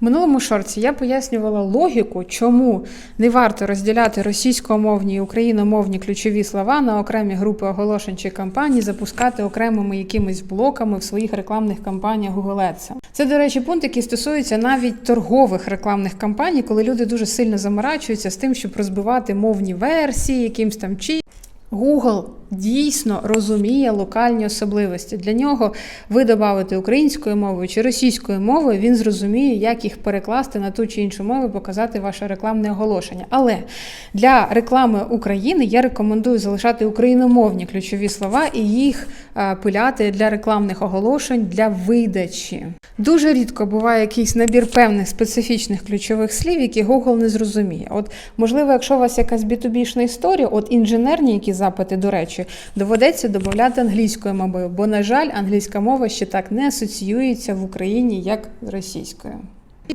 Минулому шорці я пояснювала логіку, чому не варто розділяти російськомовні і україномовні ключові слова на окремі групи оголошень чи кампаній, запускати окремими якимись блоками в своїх рекламних кампаніях Google Ads. Це, до речі, пункт, який стосується навіть торгових рекламних кампаній, коли люди дуже сильно заморачуються з тим, щоб розбивати мовні версії, якимсь там чи. Google дійсно розуміє локальні особливості. Для нього ви додавите українською мовою чи російською мовою, він зрозуміє, як їх перекласти на ту чи іншу мову, показати ваше рекламне оголошення. Але для реклами України я рекомендую залишати україномовні ключові слова і їх е, пиляти для рекламних оголошень для видачі. Дуже рідко буває якийсь набір певних специфічних ключових слів, які Google не зрозуміє. От, можливо, якщо у вас якась B2B-шна історія, от інженерні які запити, до речі, доведеться додати англійською мовою, бо, на жаль, англійська мова ще так не асоціюється в Україні як з російською.